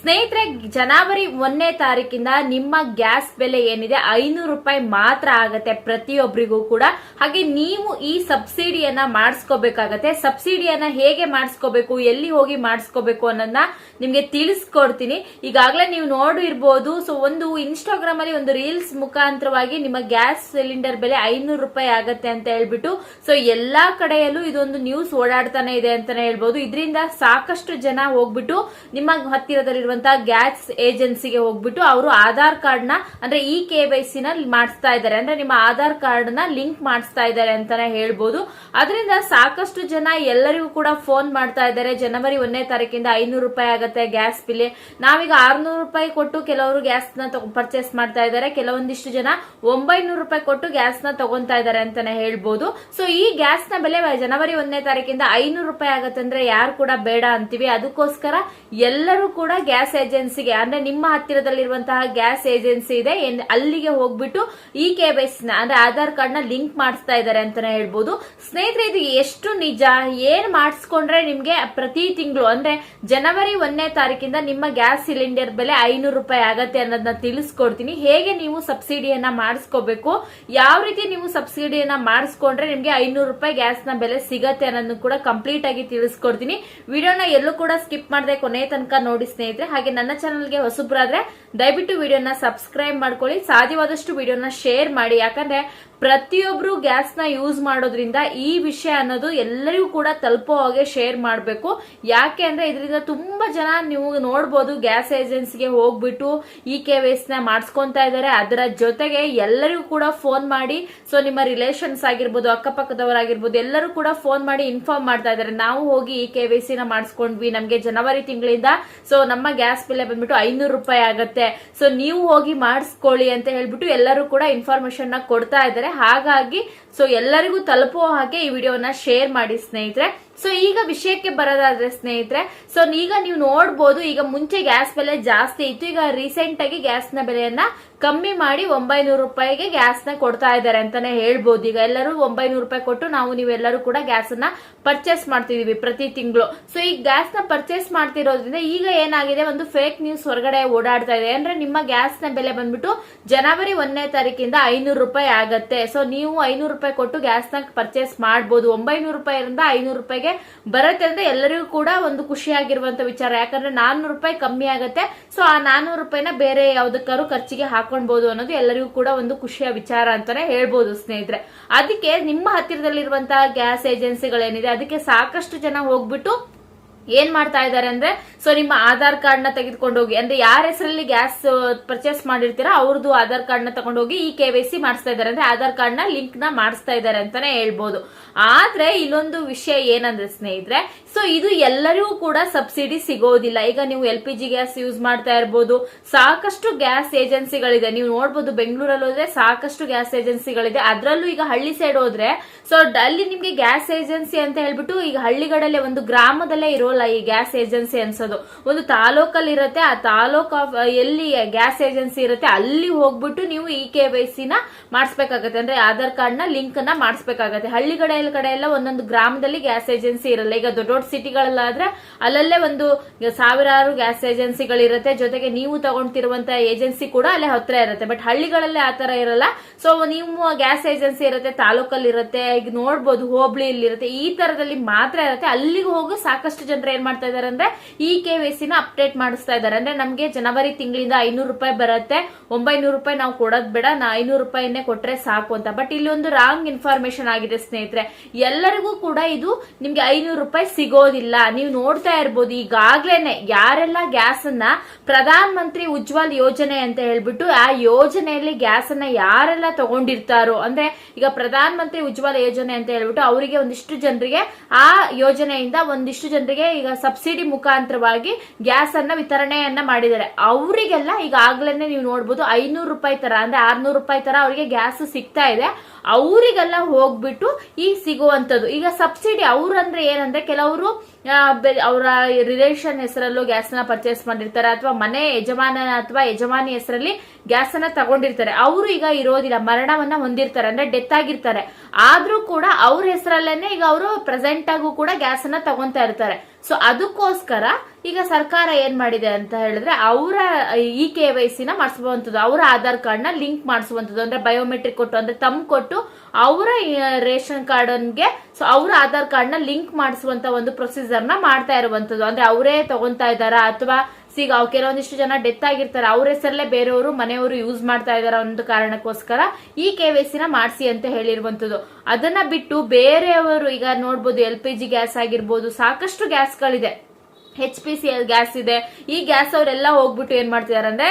ಸ್ನೇಹಿತರೆ, ಜನವರಿ ಒಂದನೇ ತಾರೀಕಿಂದ ನಿಮ್ಮ ಗ್ಯಾಸ್ ಬೆಲೆ ಏನಿದೆ, ಐನೂರು ರೂಪಾಯಿ ಮಾತ್ರ ಆಗತ್ತೆ ಪ್ರತಿಯೊಬ್ಬರಿಗೂ ಕೂಡ. ಹಾಗೆ ನೀವು ಈ ಸಬ್ಸಿಡಿಯನ್ನ ಮಾಡಿಸ್ಕೋಬೇಕಾಗತ್ತೆ. ಸಬ್ಸಿಡಿಯನ್ನ ಹೇಗೆ ಮಾಡಿಸ್ಕೋಬೇಕು, ಎಲ್ಲಿ ಹೋಗಿ ಮಾಡಿಸ್ಕೋಬೇಕು ಅನ್ನೋದನ್ನ ನಿಮ್ಗೆ ತಿಳಿಸ್ಕೊಡ್ತೀನಿ. ಈಗಾಗಲೇ ನೀವು ನೋಡಿರ್ಬೋದು, ಸೊ ಒಂದು ಇನ್ಸ್ಟಾಗ್ರಾಮ್ ಅಲ್ಲಿ ಒಂದು ರೀಲ್ಸ್ ಮುಖಾಂತರವಾಗಿ ನಿಮ್ಮ ಗ್ಯಾಸ್ ಸಿಲಿಂಡರ್ ಬೆಲೆ ಐನೂರು ರೂಪಾಯಿ ಆಗತ್ತೆ ಅಂತ ಹೇಳ್ಬಿಟ್ಟು, ಸೊ ಎಲ್ಲಾ ಕಡೆಯಲ್ಲೂ ಇದೊಂದು ನ್ಯೂಸ್ ಓಡಾಡ್ತಾನೆ ಇದೆ ಅಂತಾನೆ ಹೇಳ್ಬೋದು. ಇದರಿಂದ ಸಾಕಷ್ಟು ಜನ ಹೋಗ್ಬಿಟ್ಟು ನಿಮ್ಮ ಹತ್ತಿರದಲ್ಲಿರುವಂತಹ ಗ್ಯಾಸ್ ಏಜೆನ್ಸಿಗೆ ಹೋಗ್ಬಿಟ್ಟು ಅವರು ಆಧಾರ್ ಕಾರ್ಡ್ನ ಅಂದ್ರೆ ಇ ಕೆ ವೈ ಸಿ ಮಾಡಿಸ್ತಾ ಇದ್ದಾರೆ. ಅಂದ್ರೆ ನಿಮ್ಮ ಆಧಾರ್ ಕಾರ್ಡ್ನ ಲಿಂಕ್ ಮಾಡಿಸ್ತಾ ಇದ್ದಾರೆ ಅಂತಾನೆ ಹೇಳ್ಬೋದು. ಅದರಿಂದ ಸಾಕಷ್ಟು ಜನ ಎಲ್ಲರಿಗೂ ಕೂಡ ಫೋನ್ ಮಾಡ್ತಾ ಇದ್ದಾರೆ. ಜನವರಿ ಒಂದನೇ ತಾರೀಕಿಂದ ಐನೂರು ರೂಪಾಯಿ ಆಗುತ್ತೆ ಗ್ಯಾಸ್ ಬಿಲ್. ನಾವೀಗ ಆರ್ನೂರು ರೂಪಾಯಿ ಕೊಟ್ಟು ಕೆಲವರು ಗ್ಯಾಸ್ನ ಪರ್ಚೇಸ್ ಮಾಡ್ತಾ ಇದ್ದಾರೆ. ಕೆಲವೊಂದಿಷ್ಟು ಜನ ಒಂಬೈನೂರು ರೂಪಾಯಿ ಕೊಟ್ಟು ಗ್ಯಾಸ್ನ ತಗೊಂತಾ ಇದ್ದಾರೆ ಅಂತಾನೆ ಹೇಳ್ಬೋದು. ಸೊ ಈ ಗ್ಯಾಸ್ನ ಬೆಲೆ ಜನವರಿ ಒಂದನೇ ತಾರೀಕಿಂದ ಐನೂರು ರೂಪಾಯಿ ಆಗತ್ತೆ ಅಂದ್ರೆ ಯಾರು ಕೂಡ ಬೇಡ ಅಂತೀವಿ. ಅದಕ್ಕೋಸ್ಕರ ಎಲ್ಲರೂ ಕೂಡ ಗ್ಯಾಸ್ ಏಜೆನ್ಸಿಗೆ, ಅಂದ್ರೆ ನಿಮ್ಮ ಹತ್ತಿರದಲ್ಲಿರುವಂತಹ ಗ್ಯಾಸ್ ಏಜೆನ್ಸಿ ಇದೆ ಅಲ್ಲಿಗೆ ಹೋಗ್ಬಿಟ್ಟು ಈ ಕೆ ನ ಅಂದ್ರೆ ಆಧಾರ್ ಕಾರ್ಡ್ನ ಲಿಂಕ್ ಮಾಡಿಸ್ತಾ ಇದ್ದಾರೆ ಅಂತಾನೆ ಹೇಳ್ಬೋದು. ಸ್ನೇಹಿತರೆ, ಇದು ಎಷ್ಟು ನಿಜ? ಏನ್ ಮಾಡಿಸ್ಕೊಂಡ್ರೆ ನಿಮ್ಗೆ ಪ್ರತಿ ತಿಂಗಳು, ಅಂದ್ರೆ ಜನವರಿ ಒಂದನೇ ತಾರೀಕಿಂದ ನಿಮ್ಮ ಗ್ಯಾಸ್ ಸಿಲಿಂಡರ್ ಬೆಲೆ ಐನೂರು ರೂಪಾಯಿ ಆಗತ್ತೆ ಅನ್ನೋದನ್ನ ತಿಳಿಸ್ಕೊಡ್ತೀನಿ. ಹೇಗೆ ನೀವು ಸಬ್ಸಿಡಿಯನ್ನ ಮಾಡಿಸ್ಕೋಬೇಕು? ಯಾವ ರೀತಿ ನೀವು ಸಬ್ಸಿಡಿಯನ್ನ ಮಾಡಿಸ್ಕೊಂಡ್ರೆ ನಿಮ್ಗೆ ಐನೂರು ರೂಪಾಯಿ ಗ್ಯಾಸ್ನ ಬೆಲೆ ಸಿಗತ್ತೆ ಅನ್ನೋದನ್ನು ಕೂಡ ಕಂಪ್ಲೀಟ್ ಆಗಿ ತಿಳಿಸ್ಕೊಡ್ತೀನಿ. ವಿಡಿಯೋನ ಎಲ್ಲೂ ಕೂಡ ಸ್ಕಿಪ್ ಮಾಡದೆ ಕೊನೆ ತನಕ ನೋಡಿ ಸ್ನೇಹಿತರೆ. ಹಾಗೆ ನನ್ನ ಚಾನಲ್ಗೆ ಹೊಸಬ್ರಾದ್ರೆ ದಯವಿಟ್ಟು ವಿಡಿಯೋನ ಸಬ್ಸ್ಕ್ರೈಬ್ ಮಾಡ್ಕೊಳ್ಳಿ. ಸಾಧ್ಯವಾದಷ್ಟು ವಿಡಿಯೋನ ಶೇರ್ ಮಾಡಿ. ಯಾಕಂದ್ರೆ ಪ್ರತಿಯೊಬ್ರು ಗ್ಯಾಸ್ನ ಯೂಸ್ ಮಾಡೋದ್ರಿಂದ ಈ ವಿಷಯ ಅನ್ನೋದು ಎಲ್ಲರಿಗೂ ಕೂಡ ತಲುಪೋ ಹಾಗೆ ಶೇರ್ ಮಾಡಬೇಕು. ಯಾಕೆ ಅಂದ್ರೆ ಇದರಿಂದ ತುಂಬಾ ಜನ ನೀವು ನೋಡ್ಬೋದು ಗ್ಯಾಸ್ ಏಜೆನ್ಸಿಗೆ ಹೋಗ್ಬಿಟ್ಟು ಇ ಕೆ ನ ಮಾಡಿಸ್ಕೊಂತಾ ಇದ್ದಾರೆ. ಅದರ ಜೊತೆಗೆ ಎಲ್ಲರಿಗೂ ಕೂಡ ಫೋನ್ ಮಾಡಿ, ಸೊ ನಿಮ್ಮ ರಿಲೇಷನ್ಸ್ ಆಗಿರ್ಬೋದು, ಅಕ್ಕಪಕ್ಕದವರಾಗಿರ್ಬೋದು, ಎಲ್ಲರೂ ಕೂಡ ಫೋನ್ ಮಾಡಿ ಇನ್ಫಾರ್ಮ್ ಮಾಡ್ತಾ ಇದ್ದಾರೆ. ನಾವು ಹೋಗಿ ಇ ಕೆ ವೈ ನ ಮಾಡಿಸ್ಕೊಂಡ್ವಿ ನಮ್ಗೆ ಜನವರಿ ತಿಂಗಳಿಂದ. ಸೊ ನಮ್ಮ ಗ್ಯಾಸ್ ಬೆಲೆ ಬಂದ್ಬಿಟ್ಟು ಐನೂರು ರೂಪಾಯಿ ಆಗತ್ತೆ. ಸೊ ನೀವು ಹೋಗಿ ಮಾಡಿಸ್ಕೊಳ್ಳಿ ಅಂತ ಹೇಳ್ಬಿಟ್ಟು ಎಲ್ಲರೂ ಕೂಡ ಇನ್ಫಾರ್ಮೇಶನ್ನ ಕೊಡ್ತಾ ಇದ್ದಾರೆ. ಹಾಗಾಗಿ ಸೊ ಎಲ್ಲರಿಗೂ ತಲುಪುವ ಹಾಗೆ ಈ ವಿಡಿಯೋನ ಶೇರ್ ಮಾಡಿ ಸ್ನೇಹಿತರೆ. ಸೊ ಈಗ ವಿಷಯಕ್ಕೆ ಬರೋದಾದ್ರೆ ಸ್ನೇಹಿತರೆ ಸೊ ಈಗ ನೀವು ನೋಡ್ಬೋದು, ಈಗ ಮುಂಚೆ ಗ್ಯಾಸ್ ಬೆಲೆ ಜಾಸ್ತಿ ಇತ್ತು, ಈಗ ರೀಸೆಂಟ್ ಆಗಿ ಗ್ಯಾಸ್ನ ಬೆಲೆಯನ್ನ ಕಮ್ಮಿ ಮಾಡಿ ಒಂಬೈನೂರು ರೂಪಾಯಿಗೆ ಗ್ಯಾಸ್ನ ಕೊಡ್ತಾ ಇದ್ದಾರೆ ಅಂತಾನೆ ಹೇಳ್ಬೋದು. ಈಗ ಎಲ್ಲರೂ ಒಂಬೈನೂರು ರೂಪಾಯಿ ಕೊಟ್ಟು ನಾವು ನೀವೆಲ್ಲರೂ ಕೂಡ ಗ್ಯಾಸ್ ಅನ್ನ ಪರ್ಚೇಸ್ ಮಾಡ್ತಿದೀವಿ ಪ್ರತಿ ತಿಂಗಳು. ಸೊ ಈ ಗ್ಯಾಸ್ನ ಪರ್ಚೇಸ್ ಮಾಡ್ತಿರೋದ್ರಿಂದ ಈಗ ಏನಾಗಿದೆ? ಒಂದು ಫೇಕ್ ನ್ಯೂಸ್ ಹೊರಗಡೆ ಓಡಾಡ್ತಾ ಇದೆ. ಅಂದ್ರೆ ನಿಮ್ಮ ಗ್ಯಾಸ್ನ ಬೆಲೆ ಬಂದ್ಬಿಟ್ಟು ಜನವರಿ ಒಂದನೇ ತಾರೀಕಿಂದ ಐನೂರು ರೂಪಾಯಿ ಆಗತ್ತೆ. ಸೊ ನೀವು ಐನೂರು ರೂಪಾಯಿ ಕೊಟ್ಟು ಗ್ಯಾಸ್ನ ಪರ್ಚೇಸ್ ಮಾಡಬಹುದು ಒಂಬೈನೂರು ರೂಪಾಯಿಯಿಂದ ಐನೂರು ರೂಪಾಯಿಗೆ ಬರುತ್ತೆ ಅಂದ್ರೆ ಎಲ್ಲರಿಗೂ ಕೂಡ ಒಂದು ಖುಷಿಯಾಗಿರುವಂತ ವಿಚಾರ. ಯಾಕಂದ್ರೆ ನಾನ್ನೂರು ರೂಪಾಯಿ ಕಮ್ಮಿ ಆಗತ್ತೆ. ಸೊ ಆ ನಾನ್ನೂರು ರೂಪಾಯಿನ ಬೇರೆ ಯಾವ್ದಕ್ಕಾರು ಖರ್ಚಿಗೆ ಹಾಕೊಳ್ಬಹುದು ಅನ್ನೋದು ಎಲ್ಲರಿಗೂ ಕೂಡ ಒಂದು ಖುಷಿಯ ವಿಚಾರ ಅಂತಾನೆ ಹೇಳ್ಬೋದು ಸ್ನೇಹಿತರೆ. ಅದಕ್ಕೆ ನಿಮ್ಮ ಹತ್ತಿರದಲ್ಲಿರುವಂತಹ ಗ್ಯಾಸ್ ಏಜೆನ್ಸಿಗಳೇನಿದೆ, ಅದಕ್ಕೆ ಸಾಕಷ್ಟು ಜನ ಹೋಗ್ಬಿಟ್ಟು ಏನ್ ಮಾಡ್ತಾ ಇದ್ದಾರೆ ಅಂದ್ರೆ ಸೊ ನಿಮ್ಮ ಆಧಾರ್ ಕಾರ್ಡ್ನ ತೆಗೆದುಕೊಂಡು ಹೋಗಿ ಅಂದ್ರೆ ಯಾರ ಹೆಸರಲ್ಲಿ ಗ್ಯಾಸ್ ಪರ್ಚೇಸ್ ಮಾಡಿರ್ತೀರಾ ಅವ್ರದ್ದು ಆಧಾರ್ ಕಾರ್ಡ್ನ ತಗೊಂಡೋಗಿ ಈ ಕೆ ವೈ ಸಿ ಮಾಡಿಸ್ತಾ ಇದ್ದಾರೆ. ಅಂದ್ರೆ ಆಧಾರ್ ಕಾರ್ಡ್ನ ಲಿಂಕ್ನ ಮಾಡಿಸ್ತಾ ಇದ್ದಾರೆ ಅಂತಾನೆ ಹೇಳ್ಬೋದು. ಆದ್ರೆ ಇಲ್ಲೊಂದು ವಿಷಯ ಏನಂದ್ರೆ ಸ್ನೇಹಿತರೆ ಸೊ ಇದು ಎಲ್ಲರಿಗೂ ಕೂಡ ಸಬ್ಸಿಡಿ ಸಿಗೋದಿಲ್ಲ. ಈಗ ನೀವು L P G gas use ಮಾಡ್ತಾ ಇರ್ಬೋದು. ಸಾಕಷ್ಟು ಗ್ಯಾಸ್ ಏಜೆನ್ಸಿಗಳಿದೆ. ನೀವು ನೋಡ್ಬೋದು ಬೆಂಗಳೂರಲ್ಲಿ ಹೋದ್ರೆ ಸಾಕಷ್ಟು ಗ್ಯಾಸ್ ಏಜೆನ್ಸಿಗಳಿದೆ. ಅದರಲ್ಲೂ ಈಗ ಹಳ್ಳಿ ಸೈಡ್ ಹೋದ್ರೆ ಸೊ ಅಲ್ಲಿ ನಿಮಗೆ ಗ್ಯಾಸ್ ಏಜೆನ್ಸಿ ಅಂತ ಹೇಳ್ಬಿಟ್ಟು ಈಗ ಹಳ್ಳಿಗಳಲ್ಲೇ ಒಂದು ಗ್ರಾಮದಲ್ಲೇ ಇರೋಲ್ಲ ಈ ಗ್ಯಾಸ್ ಏಜೆನ್ಸಿ ಅನ್ಸೋದು. ಒಂದು ತಾಲೂಕಲ್ಲಿ ಇರುತ್ತೆ. ಆ ತಾಲೂಕ್ ಆಫ್, ಎಲ್ಲಿ ಗ್ಯಾಸ್ ಏಜೆನ್ಸಿ ಇರುತ್ತೆ, ಅಲ್ಲಿ ಹೋಗ್ಬಿಟ್ಟು ನೀವು ಇ ಕೆ ವೈ ನ ಮಾಡಿಸ್ಬೇಕಾಗತ್ತೆ. ಅಂದ್ರೆ ಆಧಾರ್ ಕಾರ್ಡ್ನ ಲಿಂಕ್ನ ಮಾಡಿಸ್ಬೇಕಾಗತ್ತೆ ಹಳ್ಳಿಗಳ ಕಡೆ ಎಲ್ಲ ಒಂದೊಂದು ಗ್ರಾಮದಲ್ಲಿ ಗ್ಯಾಸ್ ಏಜೆನ್ಸಿ ಇರಲ್ಲ. ಈಗ ದೊಡ್ಡ ದೊಡ್ಡ ಸಿಟಿಗಳಲ್ಲಾದ್ರೆ ಅಲ್ಲಲ್ಲೇ ಒಂದು ಸಾವಿರಾರು ಗ್ಯಾಸ್ ಏಜೆನ್ಸಿಗಳಿರುತ್ತೆ. ಜೊತೆಗೆ ನೀವು ತಗೊಂತಿರುವಂತಹ ಏಜೆನ್ಸಿ ಕೂಡ ಅಲ್ಲೇ ಹತ್ರ ಇರುತ್ತೆ. ಬಟ್ ಹಳ್ಳಿಗಳಲ್ಲಿ ಆತರ ಇರಲ್ಲ. ಸೊ ನೀವು ಗ್ಯಾಸ್ ಏಜೆನ್ಸಿ ಇರುತ್ತೆ ತಾಲೂಕಲ್ಲಿ ಇರುತ್ತೆ ಈಗ ನೋಡ್ಬೋದು ಹೋಬಳಿಯಲ್ಲಿ ಇರುತ್ತೆ ಈ ತರದಲ್ಲಿ ಮಾತ್ರ ಇರುತ್ತೆ. ಅಲ್ಲಿಗೆ ಹೋಗಿ ಸಾಕಷ್ಟು ಜನರು ಏನ್ ಮಾಡ್ತಾ ಇದಾರೆ ಅಂದ್ರೆ ಈ ಕೆ ವೈ ಅಪ್ಡೇಟ್ ಮಾಡಿಸ್ತಾ ಇದಾರೆ. ಅಂದ್ರೆ ನಮ್ಗೆ ಜನವರಿ ತಿಂಗಳಿಂದ ಐನೂರು ರೂಪಾಯಿ ಬರುತ್ತೆ. ಒಂಬೈನೂರು ರೂಪಾಯಿ ನಾವು ಕೊಡೋದ್ ಬೇಡ. ನಾ ಐನೂರು ರೂಪಾಯಿನೇ ಕೊಟ್ರೆ ಸಾಕು ಅಂತ. ಬಟ್ ಇಲ್ಲಿ ಒಂದು ರಾಂಗ್ ಇನ್ಫಾರ್ಮೇಶನ್ ಆಗಿದೆ ಸ್ನೇಹಿತರೆ. ಎಲ್ಲರಿಗೂ ಕೂಡ ಇದು ನಿಮ್ಗೆ ಐನೂರು ರೂಪಾಯಿ ಸಿಗೋದಿಲ್ಲ. ನೀವು ನೋಡ್ತಾ ಇರ್ಬೋದು, ಈಗಾಗ್ಲೇನೆ ಯಾರೆಲ್ಲ ಗ್ಯಾಸ್ ಅನ್ನ ಪ್ರಧಾನ ಮಂತ್ರಿ ಉಜ್ವಲ್ ಯೋಜನೆ ಅಂತ ಹೇಳ್ಬಿಟ್ಟು ಆ ಯೋಜನೆಯಲ್ಲಿ ಗ್ಯಾಸ್ ಅನ್ನ ಯಾರೆಲ್ಲ ತಗೊಂಡಿರ್ತಾರೋ, ಅಂದ್ರೆ ಈಗ ಪ್ರಧಾನ ಮಂತ್ರಿ ಉಜ್ವಲ ಯೋಜನೆ ಅಂತ ಹೇಳ್ಬಿಟ್ಟು ಅವರಿಗೆ ಒಂದಿಷ್ಟು ಜನರಿಗೆ ಆ ಯೋಜನೆಯಿಂದ ಒಂದಿಷ್ಟು ಜನರಿಗೆ ಈಗ ಸಬ್ಸಿಡಿ ಮುಖಾಂತರವಾಗಿ ಗ್ಯಾಸ್ ಅನ್ನ ವಿತರಣೆಯನ್ನ ಮಾಡಿದ್ದಾರೆ. ಅವರಿಗೆಲ್ಲ ಈಗ ಆಗ್ಲೇನೆ ನೀವು ನೋಡ್ಬೋದು ಐನೂರು ರೂಪಾಯಿ ತರ, ಅಂದ್ರೆ ಆರ್ನೂರು ರೂಪಾಯಿ ತರ ಅವರಿಗೆ ಗ್ಯಾಸ್ ಸಿಗ್ತಾ ಇದೆ. ಅವರಿಗೆಲ್ಲ ಹೋಗ್ಬಿಟ್ಟು ಈ ಸಿಗುವಂತದ್ದು ಈಗ ಸಬ್ಸಿಡಿ ಅವ್ರಂದ್ರೆ ಏನಂದ್ರೆ ಕೆಲವರು ಅವರ ರಿಲೇಷನ್ ಹೆಸರಲ್ಲೂ ಗ್ಯಾಸ್ನ ಪರ್ಚೇಸ್ ಮಾಡಿರ್ತಾರೆ ಅಥವಾ ಮನೆ ಯಜಮಾನ ಅಥವಾ ಯಜಮಾನಿ ಹೆಸರಲ್ಲಿ ಗ್ಯಾಸ್ ಅನ್ನ ತಗೊಂಡಿರ್ತಾರೆ. ಅವರು ಈಗ ಇರೋದಿಲ್ಲ, ಮರಣವನ್ನ ಹೊಂದಿರ್ತಾರೆ, ಅಂದ್ರೆ ಡೆತ್ ಆಗಿರ್ತಾರೆ. ಆದ್ರೂ ಕೂಡ ಅವ್ರ ಹೆಸರಲ್ಲೇನೆ ಈಗ ಅವರು ಪ್ರೆಸೆಂಟ್ ಆಗು ಕೂಡ ಗ್ಯಾಸ್ ಅನ್ನ ತಗೊಂತಾ ಇರ್ತಾರೆ. ಸೊ ಅದಕ್ಕೋಸ್ಕರ ಈಗ ಸರ್ಕಾರ ಏನ್ ಮಾಡಿದೆ ಅಂತ ಹೇಳಿದ್ರೆ ಅವರ ಇ ಕೆ ವೈ ನ ಮಾಡಿಸುವಂತದ್ದು ಅವರ ಆಧಾರ್ ಕಾರ್ಡ್ನ ಲಿಂಕ್ ಮಾಡಿಸುವಂತದ್ದು ಅಂದ್ರೆ ಬಯೋಮೆಟ್ರಿಕ್ ಕೊಟ್ಟು, ಅಂದ್ರೆ ತಮ್ ಕೊಟ್ಟು ಅವರ ರೇಷನ್ ಕಾರ್ಡ್ಗೆ ಸೊ ಅವರ ಆಧಾರ್ ಕಾರ್ಡ್ನ ಲಿಂಕ್ ಮಾಡಿಸುವಂತ ಒಂದು ಪ್ರೊಸೀಜರ್ನ ಮಾಡ್ತಾ ಇರುವಂತದ್ದು ಅಂದ್ರೆ ಅವರೇ ತಗೊಂತಾ ಇದ್ದಾರಾ ಅಥವಾ ಈಗ ಕೆಲವೊಂದಿಷ್ಟು ಜನ ಡೆತ್ ಆಗಿರ್ತಾರೆ. ಅವ್ರ ಹೆಸರಲ್ಲೇ ಬೇರೆಯವರು, ಮನೆಯವರು ಯೂಸ್ ಮಾಡ್ತಾ ಇದಾರೆ ಒಂದು ಕಾರಣಕ್ಕೋಸ್ಕರ ಈ ಕೆ ವೈ ಸಿನ ಮಾಡಿಸಿ ಅಂತ ಹೇಳಿರುವಂತದ್ದು ಅದನ್ನ ಬಿಟ್ಟು ಬೇರೆಯವರು ಈಗ ನೋಡ್ಬೋದು ಎಲ್ ಪಿ ಜಿ ಗ್ಯಾಸ್ ಆಗಿರ್ಬೋದು, ಸಾಕಷ್ಟು ಗ್ಯಾಸ್ಗಳಿದೆ H P C L gas ಇದೆ. ಈ ಗ್ಯಾಸ್ ಅವರೆಲ್ಲ ಹೋಗ್ಬಿಟ್ಟು ಏನ್ ಮಾಡ್ತಿದಾರಂದ್ರೆ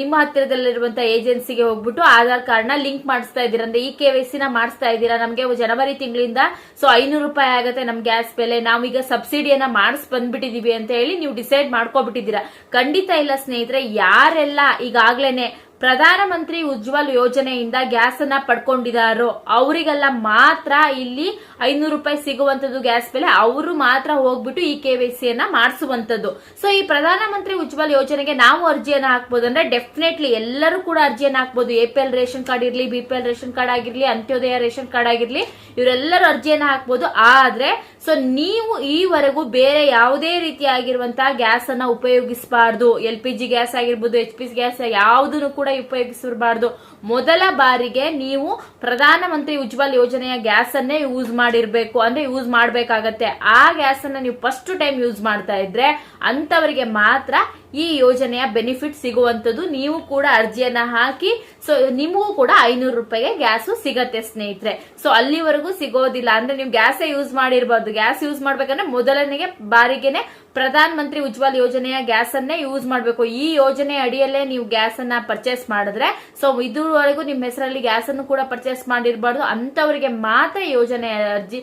ನಿಮ್ಮ ಹತ್ತಿರದಲ್ಲಿರುವಂತ ಏಜೆನ್ಸಿಗೆ ಹೋಗ್ಬಿಟ್ಟು ಆಧಾರ್ ಕಾರ್ಡ್ನ ಲಿಂಕ್ ಮಾಡಿಸ್ತಾ ಇದೀರಂದ್ರೆ ಈ ಕೆ ವೈ ನ ಮಾಡಿಸ್ತಾ ಇದ್ದೀರಾ. ನಮಗೆ ಜನವರಿ ತಿಂಗಳಿಂದ ಸೊ ಐನೂರು ರೂಪಾಯಿ ಆಗುತ್ತೆ ನಮ್ ಗ್ಯಾಸ್ ಬೆಲೆ. ನಾವೀಗ ಸಬ್ಸಿಡಿಯನ್ನ ಮಾಡಿಸ್ ಬಂದ್ಬಿಟ್ಟಿದೀವಿ ಅಂತ ಹೇಳಿ ನೀವು ಡಿಸೈಡ್ ಮಾಡ್ಕೊಬಿಟ್ಟಿದ್ದೀರಾ. ಖಂಡಿತ ಇಲ್ಲ ಸ್ನೇಹಿತರೆ, ಯಾರೆಲ್ಲ ಈಗಾಗ್ಲೇನೆ ಪ್ರಧಾನಮಂತ್ರಿ ಉಜ್ವಲ್ ಯೋಜನೆಯಿಂದ ಗ್ಯಾಸ್ ಅನ್ನ ಪಡ್ಕೊಂಡಿದಾರೋ, ಅವರಿಗೆಲ್ಲ ಮಾತ್ರ ಇಲ್ಲಿ ಐನೂರು ರೂಪಾಯಿ ಸಿಗುವಂತದ್ದು ಗ್ಯಾಸ್ ಬೆಲೆ, ಅವರು ಮಾತ್ರ ಹೋಗ್ಬಿಟ್ಟು ಈ ಕೆ ವೈ ಸಿಯನ್ನ ಮಾಡಿಸುವಂತದ್ದು. ಸೊ ಈ ಪ್ರಧಾನಮಂತ್ರಿ ಉಜ್ವಲ್ ಯೋಜನೆಗೆ ನಾವು ಅರ್ಜಿಯನ್ನ ಹಾಕ್ಬೋದು ಅಂದ್ರೆ ಡೆಫಿನೆಟ್ಲಿ ಎಲ್ಲರೂ ಕೂಡ ಅರ್ಜಿಯನ್ನ ಹಾಕ್ಬೋದು. A P L ration card ಇರ್ಲಿ B P L ration card ಆಗಿರ್ಲಿ, ಅಂತ್ಯೋದಯ ರೇಷನ್ ಕಾರ್ಡ್ ಆಗಿರ್ಲಿ, ಇವರೆಲ್ಲರೂ ಅರ್ಜಿಯನ್ನ ಹಾಕ್ಬೋದು. ಆದ್ರೆ ಸೊ ನೀವು ಈವರೆಗೂ ಬೇರೆ ಯಾವುದೇ ರೀತಿಯಾಗಿರುವಂತಹ ಗ್ಯಾಸ್ ಅನ್ನ ಉಪಯೋಗಿಸಬಾರ್ದು. ಎಲ್ ಪಿ ಜಿ ಗ್ಯಾಸ್ ಆಗಿರ್ಬೋದು ಎಚ್ ಪಿ ಗ್ಯಾಸ್ ಯಾವುದನ್ನು ಕೂಡ ಉಪಯೋಗಿಸಬಾರ್ದು. ಮೊದಲ ಬಾರಿಗೆ ನೀವು ಪ್ರಧಾನಮಂತ್ರಿ ಉಜ್ವಲ್ ಯೋಜನೆಯ ಗ್ಯಾಸ್ ಅನ್ನೇ ಯೂಸ್ ಮಾಡಿರ್ಬೇಕು, ಅಂದ್ರೆ ಯೂಸ್ ಮಾಡ್ಬೇಕಾಗತ್ತೆ. ಆ ಗ್ಯಾಸ್ ಅನ್ನ ನೀವು ಫಸ್ಟ್ ಟೈಮ್ ಯೂಸ್ ಮಾಡ್ತಾ ಇದ್ರೆ ಅಂತವರಿಗೆ ಮಾತ್ರ ಈ ಯೋಜನೆಯ ಬೆನಿಫಿಟ್ ಸಿಗುವಂತದ್ದು ನೀವು ಕೂಡ ಅರ್ಜಿಯನ್ನ ಹಾಕಿ ಸೊ ನಿಮಗೂ ಕೂಡ ಐನೂರು ರೂಪಾಯಿಗೆ ಗ್ಯಾಸ್ ಸಿಗತ್ತೆ ಸ್ನೇಹಿತರೆ. ಸೊ ಅಲ್ಲಿವರೆಗೂ ಸಿಗೋದಿಲ್ಲ ಅಂದ್ರೆ ನೀವು ಗ್ಯಾಸೇ ಯೂಸ್ ಮಾಡಿರ್ಬಾರ್ದು. ಗ್ಯಾಸ್ ಯೂಸ್ ಮಾಡ್ಬೇಕಂದ್ರೆ ಮೊದಲನೆಗೆ ಬಾರಿಗೆನೆ ಪ್ರಧಾನ ಮಂತ್ರಿ ಉಜ್ವಲ್ ಯೋಜನೆಯ ಗ್ಯಾಸ್ ಅನ್ನೇ ಯೂಸ್ ಮಾಡಬೇಕು. ಈ ಯೋಜನೆ ಅಡಿಯಲ್ಲೇ ನೀವು ಗ್ಯಾಸ್ ಅನ್ನ ಪರ್ಚೇಸ್ ಮಾಡಿದ್ರೆ ಸೊ ಇದುವರೆಗೂ ನಿಮ್ಮ ಹೆಸರಲ್ಲಿ ಗ್ಯಾಸ್ ಅನ್ನು ಕೂಡ ಪರ್ಚೇಸ್ ಮಾಡಿರಬಾರ್ದು. ಅಂತವರಿಗೆ ಮಾತ್ರ ಯೋಜನೆ ಅರ್ಜಿ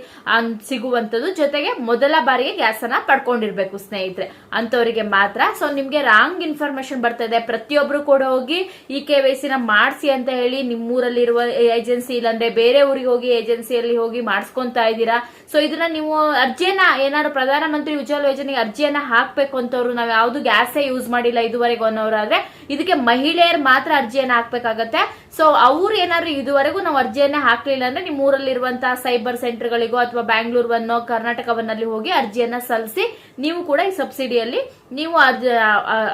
ಸಿಗುವಂತದ್ದು ಜೊತೆಗೆ ಮೊದಲ ಬಾರಿಗೆ ಗ್ಯಾಸ್ ಅನ್ನ ಪಡ್ಕೊಂಡಿರ್ಬೇಕು ಸ್ನೇಹಿತರೆ. ಅಂತವರಿಗೆ ಮಾತ್ರ. ಸೊ ನಿಮ್ಗೆ ರಾಂಗ್ ಇನ್ಫಾರ್ಮೇಶನ್ ಇದೆ. ಪ್ರತಿಯೊಬ್ರು ಕೂಡ ಹೋಗಿ ಈ ಕೆ ವೈ ನ ಮಾಡಿಸಿ ಅಂತ ಹೇಳಿ ನಿಮ್ಮೂರಲ್ಲಿರುವ ಏಜೆನ್ಸಿ ಇಲ್ಲಾಂದ್ರೆ ಬೇರೆ ಊರಿಗೆ ಹೋಗಿ ಏಜೆನ್ಸಿಯಲ್ಲಿ ಹೋಗಿ ಮಾಡಿಸ್ಕೊಂತಾ ಇದ್ದೀರಾ? ಸೊ ಇದನ್ನ ನೀವು ಅರ್ಜಿಯನ್ನ ಏನಾದ್ರು ಪ್ರಧಾನಮಂತ್ರಿ ಉಜ್ವಲ ಯೋಜನೆಗೆ ಅರ್ಜಿಯನ್ನ ಹಾಕ್ಬೇಕು ಅಂತವ್ರು ನಾವ್ ಯಾವ್ದು ಗ್ಯಾಸೇ ಯೂಸ್ ಮಾಡಿಲ್ಲ ಇದುವರೆಗೂ ಅನ್ನೋರಾದ್ರೆ ಇದಕ್ಕೆ ಮಹಿಳೆಯರು ಮಾತ್ರ ಅರ್ಜಿಯನ್ನ ಹಾಕ್ಬೇಕಾಗತ್ತೆ. ಸೊ ಅವ್ರು ಏನಾದ್ರು ಇದುವರೆಗೂ ನಾವು ಅರ್ಜಿಯನ್ನ ಹಾಕ್ಲಿಲ್ಲ ಅಂದ್ರೆ ನಿಮ್ಮ ಊರಲ್ಲಿರುವಂತಹ ಸೈಬರ್ ಸೆಂಟರ್ಗಳಿಗೋ ಅಥವಾ ಬ್ಯಾಂಗ್ಳೂರ್ವನ್ನೋ ಕರ್ನಾಟಕವನ್ನಲ್ಲಿ ಹೋಗಿ ಅರ್ಜಿಯನ್ನ ಸಲ್ಲಿಸಿ ನೀವು ಕೂಡ ಈ ಸಬ್ಸಿಡಿಯಲ್ಲಿ ನೀವು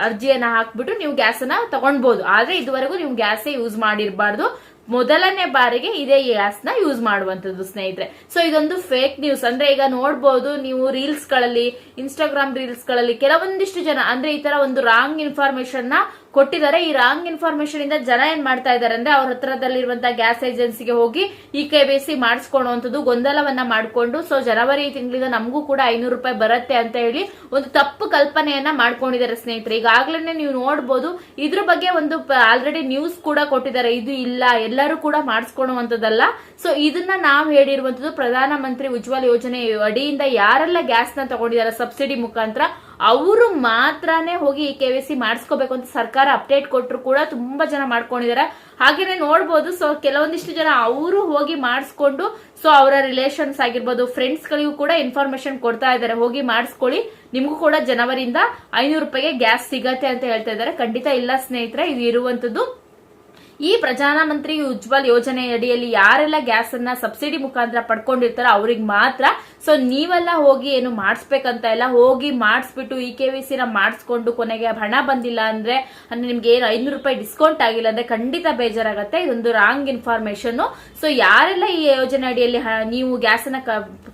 ಅರ್ಜಿಯನ್ನ ಹಾಕ್ಬಿಟ್ಟು ನೀವು ಗ್ಯಾಸ್ ಅನ್ನ ತಗೊಳ್ಬಹುದು ಆದ್ರೆ ಇದುವರೆಗೂ ನೀವು ಗ್ಯಾಸೇ ಯೂಸ್ ಮಾಡಿರಬಾರ್ದು. ಮೊದಲನೇ ಬಾರಿಗೆ ಇದೇ ಗ್ಯಾಸ್ನ ಯೂಸ್ ಮಾಡುವಂತದ್ದು ಸ್ನೇಹಿತರೆ. ಸೊ ಇದೊಂದು ಫೇಕ್ ನ್ಯೂಸ್ ಅಂದ್ರೆ ಈಗ ನೋಡ್ಬೋದು ನೀವು ರೀಲ್ಸ್ಗಳಲ್ಲಿ ಇನ್ಸ್ಟಾಗ್ರಾಮ್ ರೀಲ್ಸ್ಗಳಲ್ಲಿ ಕೆಲವೊಂದಿಷ್ಟು ಜನ, ಅಂದ್ರೆ ಈ ತರ ಒಂದು ರಾಂಗ್ ಇನ್ಫಾರ್ಮೇಶನ್ನ ಕೊಟ್ಟಿದ್ದಾರೆ. ಈ ರಾಂಗ್ ಇನ್ಫಾರ್ಮೇಶನ್ ಇಂದ ಜನ ಏನ್ ಮಾಡ್ತಾ ಇದಾರೆ ಅಂದ್ರೆ ಅವ್ರ ಹತ್ರದಲ್ಲಿರುವಂತಹ ಗ್ಯಾಸ್ ಏಜೆನ್ಸಿಗೆ ಹೋಗಿ ಇ ಕೆ ಬಿ ಸಿ ಮಾಡಿಸ್ಕೊಳ್ಳುವಂಥದ್ದು ಗೊಂದಲವನ್ನ ಮಾಡಿಕೊಂಡು ಸೊ ಜನವರಿ ತಿಂಗಳಿಂದ ನಮಗೂ ಕೂಡ ಐನೂರು ರೂಪಾಯಿ ಬರುತ್ತೆ ಅಂತ ಹೇಳಿ ಒಂದು ತಪ್ಪು ಕಲ್ಪನೆಯನ್ನ ಮಾಡ್ಕೊಂಡಿದ್ದಾರೆ ಸ್ನೇಹಿತರೆ. ಈಗಾಗಲೇ ನೀವು ನೋಡ್ಬೋದು, ಇದ್ರ ಬಗ್ಗೆ ಒಂದು ಆಲ್ರೆಡಿ ನ್ಯೂಸ್ ಕೂಡ ಕೊಟ್ಟಿದ್ದಾರೆ. ಇದು ಇಲ್ಲ, ಎಲ್ಲರೂ ಕೂಡ ಮಾಡಿಸ್ಕೊಳ್ಳುವಂಥದ್ದಲ್ಲ ಸೊ ಇದನ್ನ ನಾವು ಹೇಳಿರುವಂತದ್ದು ಪ್ರಧಾನಮಂತ್ರಿ ಉಜ್ವಲ್ ಯೋಜನೆ ಅಡಿಯಿಂದ ಯಾರೆಲ್ಲ ಗ್ಯಾಸ್ನ ತಗೊಂಡಿದ್ದಾರೆ ಸಬ್ಸಿಡಿ ಮುಖಾಂತರ ಅವರು ಮಾತ್ರನೇ ಹೋಗಿ ಕೆ ವಿ ಸಿ ಮಾಡಿಸ್ಕೋಬೇಕು ಅಂತ ಸರ್ಕಾರ ಅಪ್ಡೇಟ್ ಕೊಟ್ಟರು ಕೂಡ ತುಂಬಾ ಜನ ಮಾಡ್ಕೊಂಡಿದ್ದಾರೆ. ಹಾಗೇನೆ ನೋಡ್ಬೋದು ಸೊ ಕೆಲವೊಂದಿಷ್ಟು ಜನ ಅವರು ಹೋಗಿ ಮಾಡಿಸ್ಕೊಂಡು ಸೊ ಅವರ ರಿಲೇಷನ್ಸ್ ಆಗಿರ್ಬೋದು ಫ್ರೆಂಡ್ಸ್ ಗಳಿಗೂ ಕೂಡ ಇನ್ಫಾರ್ಮೇಶನ್ ಕೊಡ್ತಾ ಇದ್ದಾರೆ. ಹೋಗಿ ಮಾಡಿಸ್ಕೊಳ್ಳಿ. ನಿಮಗೂ ಕೂಡ ಜನವರಿಯಿಂದ ಐನೂರು ರೂಪಾಯಿಗೆ ಗ್ಯಾಸ್ ಸಿಗತ್ತೆ ಅಂತ ಹೇಳ್ತಾ ಇದ್ದಾರೆ. ಖಂಡಿತ ಇಲ್ಲ ಸ್ನೇಹಿತರೆ, ಇದು ಇರುವಂತದ್ದು. ಈ ಪ್ರಧಾನಮಂತ್ರಿ ಉಜ್ವಲ್ ಯೋಜನೆ ಅಡಿಯಲ್ಲಿ ಯಾರೆಲ್ಲ ಗ್ಯಾಸ್ ಅನ್ನ ಸಬ್ಸಿಡಿ ಮುಖಾಂತರ ಪಡ್ಕೊಂಡಿರ್ತಾರೋ ಅವ್ರಿಗೆ ಮಾತ್ರ. ಸೊ ನೀವೆಲ್ಲ ಹೋಗಿ ಏನು ಮಾಡಿಸ್ಬೇಕಂತ ಎಲ್ಲ ಹೋಗಿ ಮಾಡಿಸ್ಬಿಟ್ಟು ಇ ಕೆ ವಿ ಸಿನ ಮಾಡಿಸ್ಕೊಂಡು ಕೊನೆಗೆ ಹಣ ಬಂದಿಲ್ಲ ಅಂದ್ರೆ ಅಂದ್ರೆ ನಿಮ್ಗೆ ಏನು ಐನೂರು ರೂಪಾಯಿ ಡಿಸ್ಕೌಂಟ್ ಆಗಿಲ್ಲ ಅಂದ್ರೆ ಖಂಡಿತ ಬೇಜಾರಾಗುತ್ತೆ. ಇದೊಂದು ರಾಂಗ್ ಇನ್ಫಾರ್ಮೇಶನ್ ಸೊ ಯಾರೆಲ್ಲ ಈ ಯೋಜನೆ ಅಡಿಯಲ್ಲಿ ನೀವು ಗ್ಯಾಸ್ ಅನ್ನ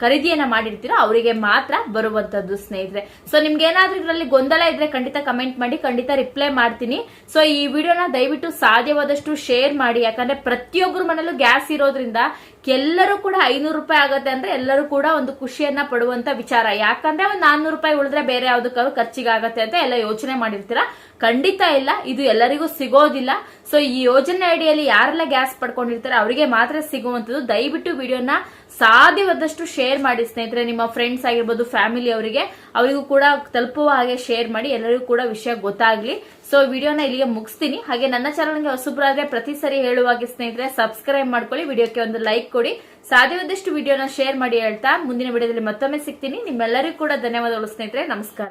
ಖರೀದಿಯನ್ನ ಮಾಡಿರ್ತೀರೋ ಅವರಿಗೆ ಮಾತ್ರ ಬರುವಂತದ್ದು ಸ್ನೇಹಿತರೆ. ಸೊ ನಿಮ್ಗೆ ಏನಾದ್ರೂ ಇದರಲ್ಲಿ ಗೊಂದಲ ಇದ್ರೆ ಖಂಡಿತ ಕಮೆಂಟ್ ಮಾಡಿ, ಖಂಡಿತ ರಿಪ್ಲೈ ಮಾಡ್ತೀನಿ. ಸೊ ಈ ವಿಡಿಯೋನ ದಯವಿಟ್ಟು ಸಾಧ್ಯವಾದಷ್ಟು ಶೇರ್ ಮಾಡಿ, ಯಾಕಂದ್ರೆ ಪ್ರತಿಯೊಬ್ಬರ ಮನೇಲೂ ಗ್ಯಾಸ್ ಇರೋದ್ರಿಂದ ಎಲ್ಲರೂ ಕೂಡ ಐನೂರು ರೂಪಾಯಿ ಆಗುತ್ತೆ ಅಂದ್ರೆ ಎಲ್ಲರೂ ಕೂಡ ಒಂದು ಖುಷಿಯನ್ನ ಪಡುವಂತ ವಿಚಾರ. ಯಾಕಂದ್ರೆ ಒಂದ್ ನಾನ್ನೂರು ರೂಪಾಯಿ ಉಳಿದ್ರೆ ಬೇರೆ ಯಾವ್ದಕ್ಕಾದ್ರು ಖರ್ಚಿಗೆ ಆಗತ್ತೆ ಅಂತ ಎಲ್ಲ ಯೋಚನೆ ಮಾಡಿರ್ತೀರಾ? ಖಂಡಿತ ಇಲ್ಲ. ಇದು ಎಲ್ಲರಿಗೂ ಸಿಗೋದಿಲ್ಲ. ಸೊ ಈ ಯೋಜನೆ ಅಡಿಯಲ್ಲಿ ಯಾರೆಲ್ಲ ಗ್ಯಾಸ್ ಪಡ್ಕೊಂಡಿರ್ತಾರೆ ಅವರಿಗೆ ಮಾತ್ರ ಸಿಗುವಂತದ್ದು ದಯವಿಟ್ಟು ವಿಡಿಯೋನ ಸಾಧ್ಯವಾದಷ್ಟು ಶೇರ್ ಮಾಡಿ ಸ್ನೇಹಿತರೆ, ನಿಮ್ಮ ಫ್ರೆಂಡ್ಸ್ ಆಗಿರ್ಬೋದು ಫ್ಯಾಮಿಲಿ ಅವರಿಗೆ. ಅವರಿಗೂ ಕೂಡ ತಲುಪುವ ಹಾಗೆ ಶೇರ್ ಮಾಡಿ. ಎಲ್ಲರಿಗೂ ಕೂಡ ವಿಷಯ ಗೊತ್ತಾಗ್ಲಿ. ಸೊ ವಿಡಿಯೋನ ಇಲ್ಲಿಗೆ ಮುಗಿಸ್ತೀನಿ. ಹಾಗೆ ನನ್ನ ಚಾನಲ್ಗೆ ಹೊಸಬ್ರಾದ್ರೆ ಪ್ರತಿ ಸರಿ ಹೇಳುವಾಗ ಸ್ನೇಹಿತರೆ ಸಬ್ಸ್ಕ್ರೈಬ್ ಮಾಡ್ಕೊಳ್ಳಿ. ವಿಡಿಯೋಕ್ಕೆ ಒಂದು ಲೈಕ್ ಕೊಡಿ. ಸಾಧ್ಯವಾದಷ್ಟು ವಿಡಿಯೋನ ಶೇರ್ ಮಾಡಿ ಹೇಳ್ತಾ ಮುಂದಿನ ವಿಡಿಯೋದಲ್ಲಿ ಮತ್ತೊಮ್ಮೆ ಸಿಗ್ತೀನಿ. ನಿಮ್ಮೆಲ್ಲರಿಗೂ ಕೂಡ ಧನ್ಯವಾದಗಳು ಸ್ನೇಹಿತರೆ. ನಮಸ್ಕಾರ.